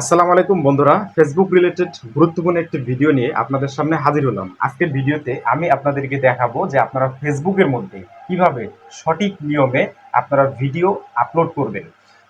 আসসালামু আলাইকুম বন্ধুরা। ফেসবুক রিলেটেড গুরুত্বপূর্ণ একটি ভিডিও নিয়ে আপনাদের সামনে হাজির হলাম। আজকের ভিডিওতে আমি আপনাদেরকে দেখাবো যে আপনারা ফেসবুকের মধ্যে কীভাবে সঠিক নিয়মে আপনারা ভিডিও আপলোড করবেন।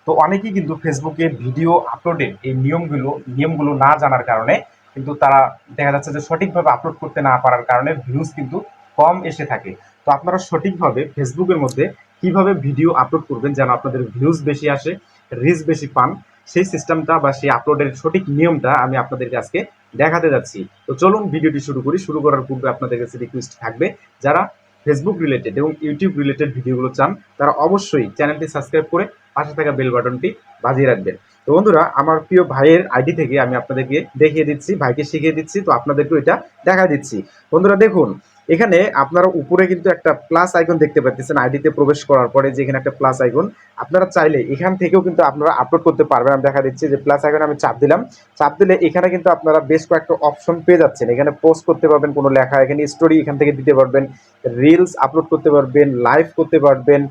তো অনেকেই কিন্তু ফেসবুকে ভিডিও আপলোডের এই নিয়মগুলো নিয়মগুলো না জানার কারণে কিন্তু তারা দেখা যাচ্ছে যে সঠিকভাবে আপলোড করতে না পারার কারণে ভিউজ কিন্তু কম এসে থাকে। তো আপনারা সঠিকভাবে ফেসবুকের মধ্যে কীভাবে ভিডিও আপলোড করবেন যেন আপনাদের ভিউজ বেশি আসে রিচ বেশি পান, সেই সিস্টেমটা বা সেই আপলোডের সঠিক নিয়মটা আমি আপনাদেরকে আজকে দেখাতে যাচ্ছি। তো চলুন ভিডিওটি শুরু করি। শুরু করার পূর্বে আপনাদের কাছে রিকোয়েস্ট থাকবে, যারা ফেসবুক রিলেটেড এবং ইউটিউব রিলেটেড ভিডিওগুলো চান, তারা অবশ্যই চ্যানেলটি সাবস্ক্রাইব করে পাশে থাকা বেল বাটনটি বাজিয়ে রাখবেন। তো বন্ধুরা, আমার প্রিয় ভাইয়ের আইডি থেকে আমি আপনাদেরকে দেখিয়ে দিচ্ছি, ভাইকে শিখিয়ে দিচ্ছি, তো আপনাদেরকেও এটা দেখা দিচ্ছি। বন্ধুরা, দেখুন এখানে আপনারা উপরে কিন্তু একটা প্লাস আইকন দেখতে পাচ্ছেন আইডিতে প্রবেশ করার পরে যে এখানে একটা প্লাস আইকন আপনারা চাইলে এখান থেকেও কিন্তু আপনারা আপলোড করতে পারবেন। আমি দেখা দিচ্ছি যে প্লাস আইকন আমি চাপ দিলাম। চাপ দিলে এখানে কিন্তু আপনারা বেশ কয়েকটা অপশন পেয়ে যাচ্ছেন। এখানে পোস্ট করতে পারবেন কোনো লেখা, এখানে স্টোরি এখান থেকে দিতে পারবেন। রিলস আপলোড করতে পারবেন লাইভ করতে পারবেন।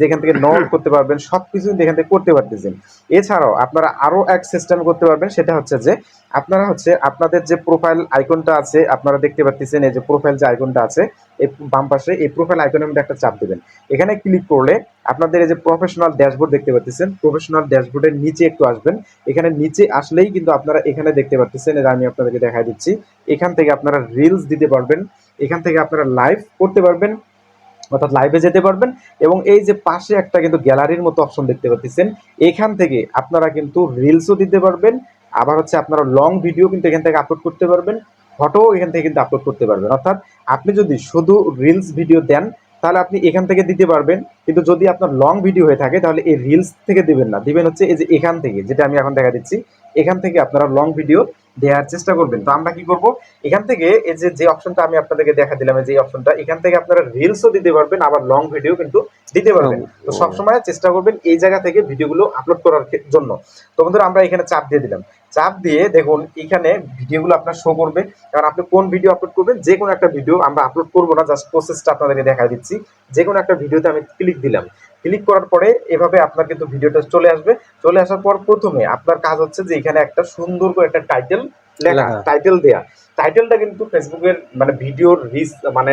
যেখান থেকে নোট করতে পারবেন সব কিছু এখান থেকে করতে পারতেছেন। এছাড়াও আপনারা আরও এক সিস্টেম করতে পারবেন, সেটা হচ্ছে যে, আপনারা হচ্ছে আপনাদের যে প্রোফাইল আইকনটা আছে, আপনারা দেখতে পাচ্ছেন এই যে প্রোফাইল যে আইকনটা আছে এই বাম পাশে এই প্রোফাইল আইকনের মধ্যে একটা চাপ দেবেন। এখানে ক্লিক করলে আপনাদের এই যে প্রফেশনাল ড্যাশবোর্ড দেখতে পাচ্ছেন প্রফেশনাল ড্যাশবোর্ডের নিচে একটু আসবেন। এখানে নিচে আসলেই কিন্তু আপনারা এখানে দেখতে পাচ্ছেন এটা আমি আপনাদেরকে দেখা দিচ্ছি। এখান থেকে আপনারা রিলস দিতে পারবেন, এখান থেকে আপনারা লাইভ করতে পারবেন। অর্থাৎ লাইভে যেতে পারবেন এবং এই যে পাশে একটা কিন্তু গ্যালারির মতো অপশন দেখতে পাচ্ছেন, এখান থেকে আপনারা কিন্তু রিলসও দিতে পারবেন, আবার হচ্ছে আপনারা লং ভিডিও কিন্তু এখান থেকে আপলোড করতে পারবেন ফটো এখান থেকে কিন্তু আপলোড করতে পারবেন। অর্থাৎ আপনি যদি শুধু রিলস ভিডিও দেন, তাহলে আপনি এখান থেকে দিতে পারবেন, কিন্তু যদি আপনার লং ভিডিও হয়ে থাকে, তাহলে এই রিলস থেকে দিবেন না। দিবেন হচ্ছে এই যে এখান থেকে, যেটা আমি এখন দেখা দিচ্ছি, এখান থেকে আপনারা লং ভিডিও দেওয়ার চেষ্টা করবেন। তো আমরা কি করব? এখান থেকে এই যে যে অপশনটা আমি আপনাদেরকে দেখা দিলাম এই যে অপশনটা এখান থেকে আপনারা রিলসও দিতে পারবেন আবার লং ভিডিও কিন্তু দিতে পারবেন। তো সবসময় চেষ্টা করবেন এই জায়গা থেকে ভিডিওগুলো আপলোড করার জন্য। তো বন্ধুরা আমরা এখানে চাপ দিয়ে দিলাম। চাপ দিয়ে দেখুন এখানে ভিডিওগুলো আপনার শো করবে। কারণ আপনি কোন ভিডিও আপলোড করবেন যে কোনো একটা ভিডিও আমরা আপলোড করব না জাস্ট প্রসেসটা আপনাদেরকে দেখা দিচ্ছি। যে কোনো একটা ভিডিওতে আমি ক্লিক দিলাম। ক্লিক করার পরে এভাবে আপনার কিন্তু ভিডিওটা চলে আসবে। চলে আসার পর প্রথমে আপনার কাজ হচ্ছে যে এখানে একটা সুন্দর করে একটা টাইটেল লেখা। টাইটেল দেয়া। টাইটেলটা কিন্তু ফেসবুকের মানে ভিডিওর রিস মানে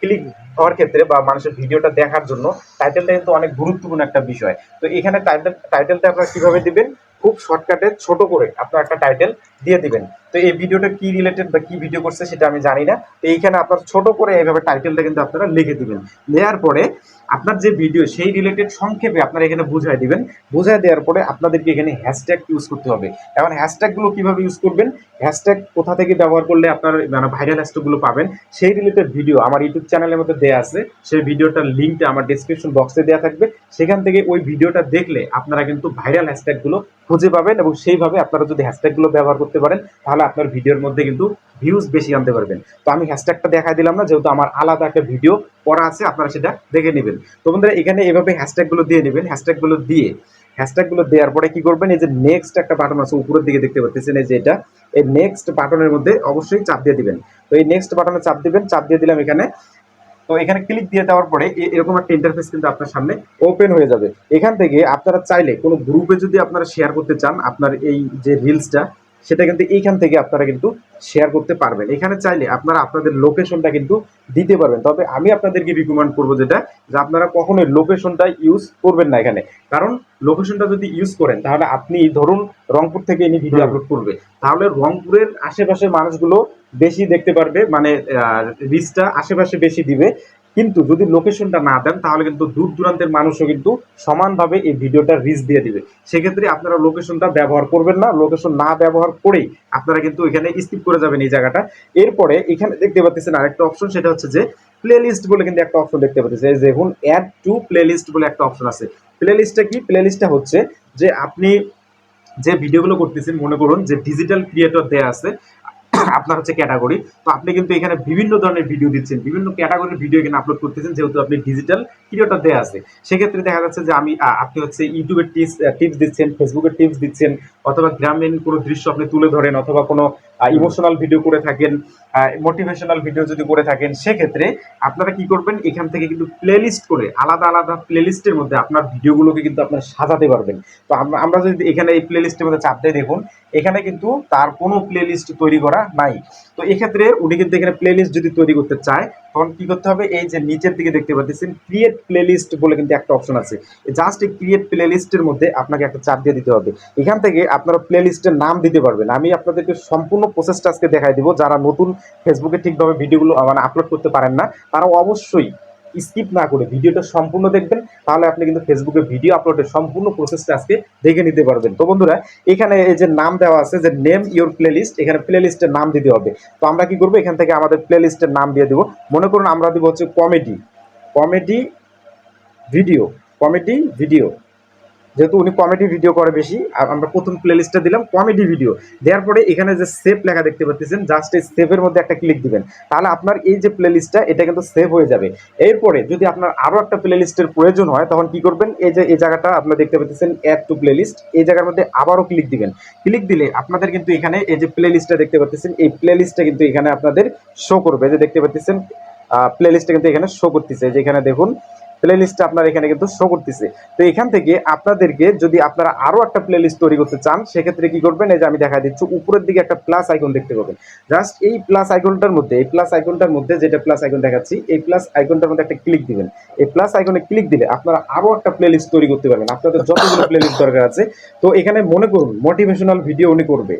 ক্লিক হওয়ার ক্ষেত্রে বা মানুষের ভিডিওটা দেখার জন্য টাইটেলটা কিন্তু অনেক গুরুত্বপূর্ণ একটা বিষয়। তো এখানে টাইটেল টাইটেলটা আপনারা কীভাবে দিবেন? খুব শর্টকাটে ছোট করে আপনার একটা টাইটেল দিয়ে দিবেন। তো এই ভিডিওটা কি রিলেটেড বা কি ভিডিও করছে সেটা আমি জানি না। তো এইখানে আপনার ছোট করে এইভাবে টাইটেলটা কিন্তু আপনারা লিখে দিবেন। দেওয়ার পরে আপনার যে ভিডিও সেই রিলেটেড সংক্ষেপে আপনারা এখানে বুঝাই দিবেন। বুঝাই দেওয়ার পরে আপনাদেরকে এখানে হ্যাশট্যাগ ইউজ করতে হবে। এখন হ্যাশট্যাগুলো কীভাবে ইউজ করবেন? হ্যাশট্যাগ কোথা থেকে ব্যবহার করলে আপনার মানে ভাইরাল হ্যাশট্যাগুলো পাবেন? সেই রিলেটেড ভিডিও আমার ইউটিউব চ্যানেলের মধ্যে দেওয়া আছে। সেই ভিডিওটার লিঙ্কটা আমার ডিসক্রিপশন বক্সে দেওয়া থাকবে। সেখান থেকে ওই ভিডিওটা দেখলে আপনারা কিন্তু ভাইরাল হ্যাশট্যাগুলো খুঁজে পাবেন এবং সেইভাবে আপনারা যদি হ্যাশট্যাগুলো ব্যবহার করতে পারেন, তাহলে আপনার ভিডিওর মধ্যে কিন্তু ভিউজ বেশি আনতে পারবেন। তো আমি হ্যাশট্যাগটা দেখাই দিলাম না, যেহেতু আমার আলাদা একটা ভিডিও করা আছে, আপনারা সেটা দেখে নেবেন। তো বন্ধুরা, এখানে এভাবে হ্যাশট্যাগুলো দিয়ে নেবেন। হ্যাশট্যাগুলো দিয়ে হ্যাশট্যাগুলো দেওয়ার পরে কি করবেন, এই যে নেক্সট একটা বাটন আছে উপরের দিকে দেখতে পাচ্ছেন এই যে এটা, এই নেক্সট বাটনের মধ্যে অবশ্যই চাপ দিয়ে দিবেন। তো এই নেক্সট বাটনে চাপ দিবেন, চাপ দিয়ে দিলাম এখানে তো এখানে ক্লিক দিয়ে দেওয়ার পরে এরকম একটা ইন্টারফেস কিন্তু আপনার সামনে ওপেন হয়ে যাবে। এখান থেকে আপনারা চাইলে কোনো গ্রুপে যদি আপনারা শেয়ার করতে চান, আপনার এই যে রিলসটা সেটা কিন্তু এইখান থেকে আপনারা কিন্তু শেয়ার করতে পারবেন। এখানে চাইলে আপনারা আপনাদের লোকেশনটা কিন্তু দিতে পারবেন। তবে আমি আপনাদেরকে রিকমেন্ড করব যেটা যে আপনারা কখনোই লোকেশনটা ইউজ করবেন না এখানে। কারণ লোকেশনটা যদি ইউজ করেন তাহলে আপনি ধরুন রংপুর থেকে এনে ভিডিও আপলোড করবে। তাহলে রংপুরের আশেপাশের মানুষগুলো বেশি দেখতে পারবে মানে রিচটা আশেপাশে বেশি দিবে। কিন্তু যদি লোকেশনটা না দেন, তাহলে কিন্তু দূর দূরান্তের মানুষও কিন্তু সমানভাবে এই ভিডিওটা রিচ দিয়ে দিবে। সেক্ষেত্রে আপনারা লোকেশনটা ব্যবহার করবেন না। লোকেশন না ব্যবহার করেই আপনারা কিন্তু এখানে স্কিপ করে যাবেন এই জায়গাটা। এরপরে এখানে দেখতে পাচ্ছেন আরেকটা অপশন সেটা হচ্ছে যে প্লে লিস্ট বলে কিন্তু একটা অপশন দেখতে পাচ্ছেন। এই দেখুন অ্যাড টু প্লে লিস্ট বলে একটা অপশন আছে। প্লে লিস্টটা কি? প্লে লিস্টটা হচ্ছে যে আপনি যে ভিডিওগুলো করতেছেন, মনে করুন যে ডিজিটাল ক্রিয়েটর দেয়া আছে আপনার হচ্ছে ক্যাটাগরি তো আপনি কিন্তু এখানে বিভিন্ন ধরনের ভিডিও দিচ্ছেন। বিভিন্ন ক্যাটাগরির ভিডিও এখানে আপলোড করতেছেন, যেহেতু আপনি ডিজিটাল ভিডিওটা দেওয়া আছে। সেক্ষেত্রে দেখা যাচ্ছে যে আমি আপনি হচ্ছে ইউটিউবের টিপস টিপস দিচ্ছেন ফেসবুকের টিপস দিচ্ছেন অথবা গ্রামীণ কোনো দৃশ্য আপনি তুলে ধরেন অথবা কোনো ইমোশনাল ভিডিও করে থাকেন মোটিভেশনাল ভিডিও যদি করে থাকেন সেক্ষেত্রে আপনারা কি করবেন? এখান থেকে কিন্তু প্লেলিস্ট করে আলাদা আলাদা প্লেলিস্টের মধ্যে আপনার ভিডিওগুলোকে কিন্তু আপনারা সাজাতে পারবেন। তো আমরা আমরা যদি এখানে এই প্লেলিস্টের মধ্যে চাপ দিয়ে দেখুন এখানে কিন্তু তার কোনো প্লেলিস্ট তৈরি করা নাই। তো এক্ষেত্রে উনি কিন্তু এখানে প্লেলিস্ট যদি তৈরি করতে চায় তখন কি করতে হবে? এই যে নিচের দিকে দেখতে পাচ্ছেন ক্রিয়েট প্লেলিস্ট বলে কিন্তু একটা অপশন আছে। জাস্ট এই ক্রিয়েট প্লেলিস্টের মধ্যে আপনাকে একটা চাপ দিয়ে দিতে হবে। এখান থেকে আপনারা প্লেলিস্টের নাম দিতে পারবেন। আমি আপনাদেরকে সম্পূর্ণ প্রসেসটা আজকে দেখাই দিব। যারা নতুন ফেসবুকে ঠিকভাবে ভিডিওগুলো মানে আপলোড করতে পারেন না, তারা অবশ্যই স্কিপ না করে ভিডিওটা সম্পূর্ণ দেখবেন। তাহলে আপনি কিন্তু ফেসবুকে ভিডিও আপলোডের সম্পূর্ণ প্রসেসটা আজকে দেখে নিতে পারবেন। তো বন্ধুরা, এখানে এই যে নাম দেওয়া আছে, যে নেম ইওর প্লেলিস্ট এখানে প্লেলিস্টের নাম দিতে হবে। তো আমরা কি করব? এখান থেকে আমাদের প্লেলিস্টের নাম দিয়ে দিব। মনে করুন আমরা দিব হচ্ছে comedy comedy video comedy video যেহেতু উনি কমেডি ভিডিও করে বেশি, আর আমরা প্রথম প্লেলিস্টে দিলাম কমেডি ভিডিও দেওয়ার পরে এখানে যে সেভ লেখা দেখতে পাচ্ছেন জাস্ট এই সেভের মধ্যে একটা ক্লিক দিবেন। তাহলে আপনার এই যে প্লেলিস্টটা এটা কিন্তু সেভ হয়ে যাবে। এরপরে যদি আপনার আরও একটা প্লেলিস্টের প্রয়োজন হয়, তখন কি করবেন? এই যে, এই জায়গাটা আপনারা দেখতে পাচ্ছেন অ্যাড টু প্লেলিস্ট এই জায়গার মধ্যে আবারও ক্লিক দিবেন। ক্লিক দিলে আপনাদের কিন্তু এখানে এই যে প্লেলিস্টটা দেখতে পাচ্ছেন এই প্লেলিস্টটা কিন্তু এখানে আপনাদের শো করবে। যে দেখতে পাচ্ছেন প্লেলিস্টটা কিন্তু এখানে শো করতেছে। যে এখানে দেখুন প্লেলিস্টটা আপনার এখানে কিন্তু শো করতেছে। তো এখান থেকে আপনাদেরকে যদি আপনারা আরও একটা প্লেলিস্ট তৈরি করতে চান, সেক্ষেত্রে কি করবেন? এই যে আমি দেখা দিচ্ছি, উপরের দিকে একটা প্লাস আইকন দেখতে পাবেন। জাস্ট এই প্লাস আইকনটার মধ্যে, এই প্লাস আইকনটার মধ্যে যেটা প্লাস আইকন দেখাচ্ছি, এই প্লাস আইকনটার মধ্যে একটা ক্লিক দিবেন। এই প্লাস আইকনে ক্লিক দিলে আপনারা আরও একটা প্লেলিস্ট তৈরি করতে পারবেন। আপনাদের যতগুলো প্লেলিস্ট দরকার আছে। তো এখানে মনে করুন মোটিভেশনাল ভিডিও উনি করবে।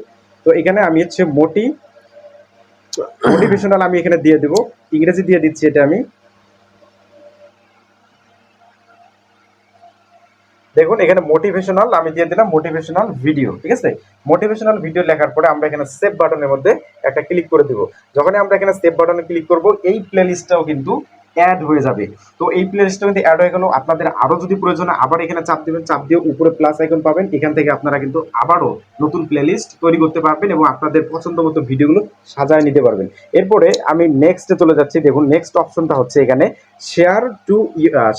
তো এখানে আমি হচ্ছে মোটি মোটিভেশনাল আমি এখানে দিয়ে দেবো। ইংরেজি দিয়ে দিচ্ছি এটা আমি। দেখুন, এখানে মোটিভেশনাল আমি দিয়ে দিলাম মোটিভেশনাল ভিডিও ঠিক আছে? মোটিভেশনাল ভিডিও লেখার পরে আমরা এখানে সেভ বাটনের মধ্যে একটা ক্লিক করে দেব। যখনই আমরা এখানে সেভ বাটনে ক্লিক করব, এই প্লেলিস্টটাও কিন্তু অ্যাড হয়ে যাবে। তো এই প্লে লিস্টটা কিন্তু অ্যাড হয়ে গেল। আপনাদের আরও যদি প্রয়োজন হয়, আবার এখানে চাপ দেবেন। চাপ দিয়ে উপরে প্লাস আইকন পাবেন। এখান থেকে আপনারা কিন্তু আবারও নতুন প্লে লিস্ট তৈরি করতে পারবেন এবং আপনাদের পছন্দ মতো ভিডিওগুলো সাজায় নিতে পারবেন। এরপরে আমি নেক্সটে চলে যাচ্ছি। দেখুন নেক্সট অপশনটা হচ্ছে এখানে share to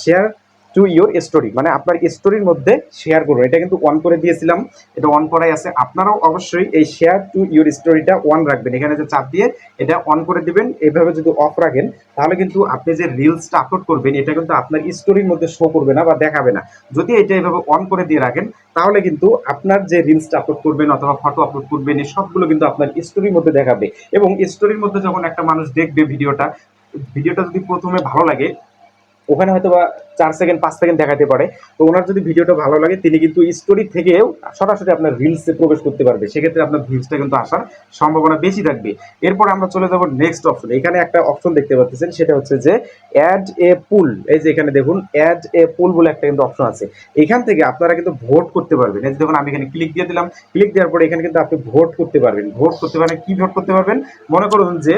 share to your story মানে আপনার স্টোরির মধ্যে শেয়ার করুন এটা কিন্তু অন করে দিয়েছিলাম, এটা অন করাই আছে। আপনারাও অবশ্যই এই শেয়ার টু ইয়োর স্টোরিটা অন রাখবেন। এখানে যে চাপ দিয়ে এটা অন করে দিবেন এইভাবে যদি অফ রাখেন, তাহলে কিন্তু আপনি যে রিলসটা আপলোড করবেন, এটা কিন্তু আপনার স্টোরির মধ্যে শো করবে না বা দেখাবে না। যদি এটা এভাবে অন করে দিয়ে রাখেন, তাহলে কিন্তু আপনার যে রিলসটা আপলোড করবেন অথবা ফটো আপলোড করবেন, এই সবগুলো কিন্তু আপনার স্টোরির মধ্যে দেখাবে। এবং স্টোরির মধ্যে যখন একটা মানুষ দেখবে ভিডিওটা ভিডিওটা যদি প্রথমে ভালো লাগে ওখানে হয়তো বা চার সেকেন্ড পাঁচ সেকেন্ড দেখাতে পারে। তো ওনার যদি ভিডিওটা ভালো লাগে, তিনি কিন্তু স্টোরি থেকেও সরাসরি আপনার রিলসে প্রবেশ করতে পারবে। সেক্ষেত্রে আপনার ভিউজটা কিন্তু আসার সম্ভাবনা বেশি থাকবে। এরপর আমরা চলে যাব নেক্সট অপশন এখানে একটা অপশন দেখতে পাচ্ছেন, সেটা হচ্ছে যে অ্যাড এ পুল এই যে এখানে দেখুন অ্যাড এ পুল বলে একটা কিন্তু অপশন আছে। এখান থেকে আপনারা কিন্তু ভোট করতে পারবেন। এই যে দেখুন, আমি এখানে ক্লিক দিয়ে দিলাম। ক্লিক দেওয়ার পরে এখানে কিন্তু আপনি ভোট করতে পারবেন। ভোট করতে পারেন কি ভোট করতে পারবেন? মনে করুন যে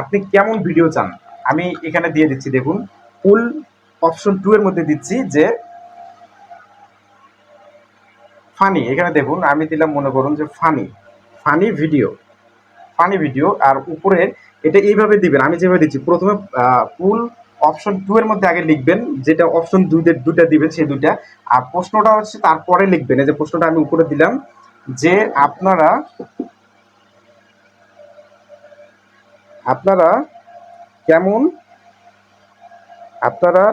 আপনি কেমন ভিডিও চান? আমি এখানে দিয়ে দিচ্ছি, দেখুন। পুল অপশন টু এর মধ্যে দিচ্ছি যে ফানি, এখানে দেখুন, আমি দিলাম মনে করুন যে funny funny video funny video, আর উপরে এটা এইভাবে দিবেন, আমি যেভাবে দিচ্ছি, প্রথমে পুল অপশন টু এর মধ্যে আগে লিখবেন, যেটা অপশন দুইটা দুটা দিবেন সেই দুইটা, আর প্রশ্নটা হচ্ছে তারপরে লিখবেন, এই যে প্রশ্নটা আমি উপরে দিলাম, যে আপনারা আপনারা কেমন আপনারা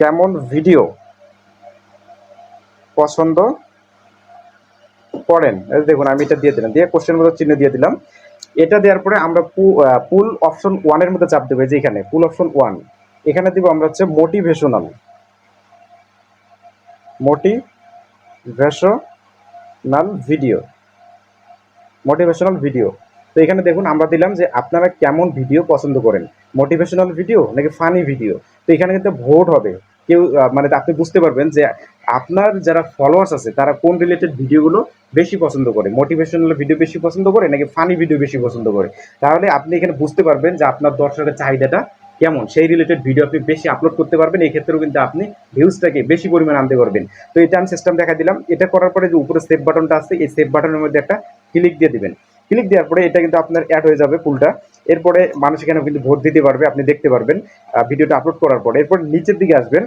কেমন ভিডিও পছন্দ করেন? দেখুন, আমি এটা দিয়ে দিলাম। দিয়ে কোশ্চেন মতো চিহ্ন দিয়ে দিলাম। এটা দেওয়ার পরে আমরা পুল অপশন ওয়ানের মধ্যে চাপ দেবো যে এখানে পুল অপশন ওয়ান এখানে দিব আমরা হচ্ছে motivational motivational video motivational video তো এখানে দেখুন আমরা দিলাম যে আপনারা কেমন ভিডিও পছন্দ করেন। মোটিভেশনাল ভিডিও নাকি ফানি ভিডিও তো এখানে কিন্তু ভোট হবে। কেউ মানে আপনি বুঝতে পারবেন যে আপনার যারা ফলোয়ার্স আছে, তারা কোন রিলেটেড ভিডিওগুলো বেশি পছন্দ করে? মোটিভেশনাল ভিডিও বেশি পছন্দ করে নাকি ফানি ভিডিও বেশি পছন্দ করে? তাহলে আপনি এখানে বুঝতে পারবেন যে আপনার দর্শকের চাহিদাটা কেমন। সেই রিলেটেড ভিডিও আপনি বেশি আপলোড করতে পারবেন, এই ক্ষেত্রেও কিন্তু আপনি ভিউজটাকে বেশি পরিমাণ আনতে পারবেন। তো এটা আমি সিস্টেম দেখা দিলাম। এটা করার পরে যে উপরে সেভ বাটনটা আছে, এই সেভ বাটনের মধ্যে একটা ক্লিক দিয়ে দিবেন। ক্লিক দেওয়ার পরে এটা কিন্তু আপনার অ্যাড হয়ে যাবে ফুলটা এরপরে মানুষ এখানে কিন্তু ভোট দিতে পারবে, আপনি দেখতে পারবেন। ভিডিওটা আপলোড করার পরে এরপর নিচের দিকে আসবেন।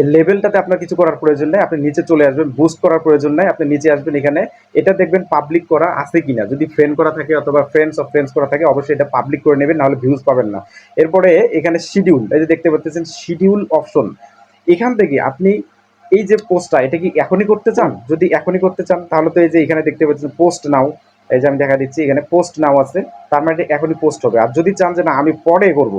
এই লেভেলটাতে আপনার কিছু করার প্রয়োজন নেই, আপনি নিচে চলে আসবেন বুস্ট করার প্রয়োজন নেই, আপনি নিচে আসবেন এখানে। এটা দেখবেন পাবলিক করা আছে কিনা। যদি ফ্রেন্ড করা থাকে অথবা ফ্রেন্ডস অফ ফ্রেন্ডস করা থাকে, অবশ্যই এটা পাবলিক করে নেবেন, নাহলে ভিউজ পাবেন না। এরপরে এখানে শিডিউল এই যে দেখতে পাচ্ছেন শিডিউল অপশন এখান থেকে আপনি এই যে পোস্টটা এটা কি এখনই করতে চান? যদি এখনই করতে চান, তাহলে তো এই যে এখানে দেখতে পাচ্ছেন পোস্ট নাও এই যে আমি দেখা দিচ্ছি, এখানে পোস্ট নাও আছে। তার মানে এখনই পোস্ট হবে। আর যদি চান যে না, আমি পরে করব,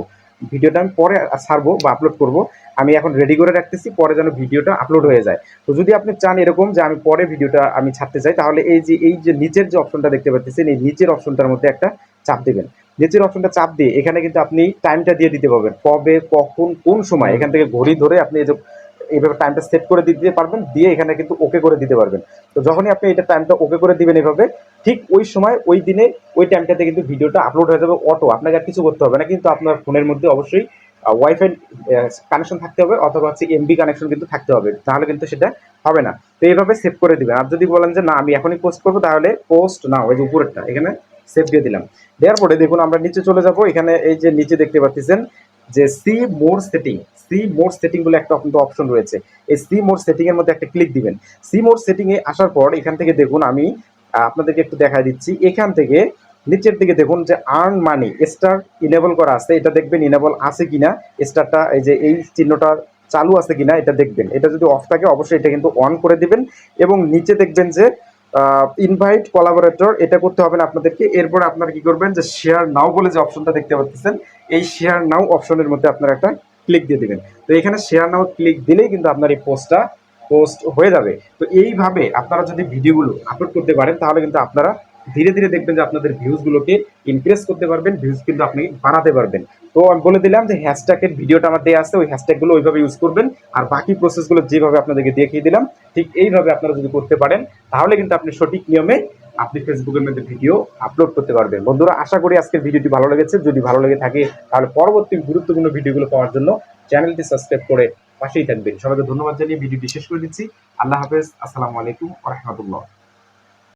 ভিডিওটা আমি পরে ছাড়বো বা আপলোড করব, আমি এখন রেডি করে রাখতেছি, পরে যেন ভিডিওটা আপলোড হয়ে যায়। তো যদি আপনি চান এরকম যে আমি পরে ভিডিওটা আমি ছাড়তে চাই, তাহলে এই যে এই যে নিচের যে অপশনটা দেখতে পাচ্ছেন, এই নিচের অপশনটার মধ্যে একটা চাপ দেবেন। নিচের অপশনটা চাপ দিয়ে এখানে কিন্তু আপনি টাইমটা দিয়ে দিতে পারবেন। কবে, কখন, কোন সময়? এখান থেকে ঘড়ি ধরে আপনি এই যে এইভাবে টাইমটা সেট করে দিতে পারবেন, দিয়ে এখানে কিন্তু ওকে করে দিতে পারবেন। তো যখনই আপনি এটা টাইমটা ওকে করে দিবেন এভাবে, ঠিক ওই সময়, ওই দিনে, ওই টাইমটাতে কিন্তু ভিডিওটা আপলোড হয়ে যাবে অটো আপনাকে আর কিছু করতে হবে না, কিন্তু আপনার ফোনের মধ্যে অবশ্যই ওয়াইফাই কানেকশন থাকতে হবে, অথবা হচ্ছে এমবি কানেকশন কিন্তু থাকতে হবে, তাহলে কিন্তু সেটা হবে না। তো এইভাবে সেভ করে দিবেন। আর যদি বলেন যে, না, আমি এখনই পোস্ট করব, তাহলে পোস্ট না, ওই যে উপরেরটা, এখানে সেভ দিয়ে দিলাম। দেওয়ার পরে দেখুন, আমরা নিচে চলে যাব। এখানে এই যে নিচে দেখতে পাচ্ছেন যে see more setting see more setting বলে একটা কিন্তু অপশন রয়েছে। এই সি মোর সেটিং এর মধ্যে একটা ক্লিক দিবেন। সি মোর সেটিং এ আসার পর এখান থেকে দেখুন আমি আপনাদেরকে একটু দেখাই দিচ্ছি। এখান থেকে নিচের দিকে দেখুন যে আর্ন মানি স্টার ইনেবল করা আছে। এটা দেখবেন ইনেবল আছে কিনা স্টারটা এই যে এই চিহ্নটা চালু আছে কিনা, এটা দেখবেন। এটা যদি অফ থাকে অবশ্যই এটা কিন্তু অন করে দিবেন। এবং নিচে দেখবেন যে ইনভাইট কোলাবোরেটর এটা করতে হবে না আপনাদেরকে। এরপর আপনারা কি করবেন যে শেয়ার নাও বলে যে অপশনটা দেখতে পাচ্ছেন, এই শেয়ার নাও অপশনের মধ্যে আপনারা একটা ক্লিক দিয়ে দেবেন। তো এখানে শেয়ার নাও ক্লিক দিলেই কিন্তু আপনার এই পোস্টটা পোস্ট হয়ে যাবে। তো এইভাবে আপনারা যদি ভিডিওগুলো আপলোড করতে পারেন, তাহলে কিন্তু আপনারা ধীরে ধীরে দেখবেন যে আপনাদের ভিউজগুলোকে ইনক্রিজ করতে পারবেন ভিউজ কিন্তু আপনি বাড়াতে পারবেন। তো আমি বলে দিলাম যে হ্যাশট্যাগের ভিডিওটা আমার দেওয়া আছে, ওই হ্যাশট্যাগুলো ওইভাবে ইউজ করবেন। আর বাকি প্রসেসগুলো যেভাবে আপনাদেরকে দেখিয়ে দিলাম, ঠিক এইভাবে আপনারা যদি করতে পারেন, তাহলে কিন্তু আপনি সঠিক নিয়মে আপনি ফেসবুকের মধ্যে ভিডিও আপলোড করতে পারবেন। বন্ধুরা, আশা করি আজকের ভিডিওটি ভালো লেগেছে। যদি ভালো লেগে থাকে, তাহলে পরবর্তী গুরুত্বপূর্ণ ভিডিওগুলো পাওয়ার জন্য চ্যানেলটি সাবস্ক্রাইব করে পাশেই থাকবেন। সবাইকে ধন্যবাদ জানিয়ে ভিডিওটি শেষ করে দিচ্ছি। আল্লাহ হাফেজ। আসসালামু আলাইকুম রহমতুল্লাহ।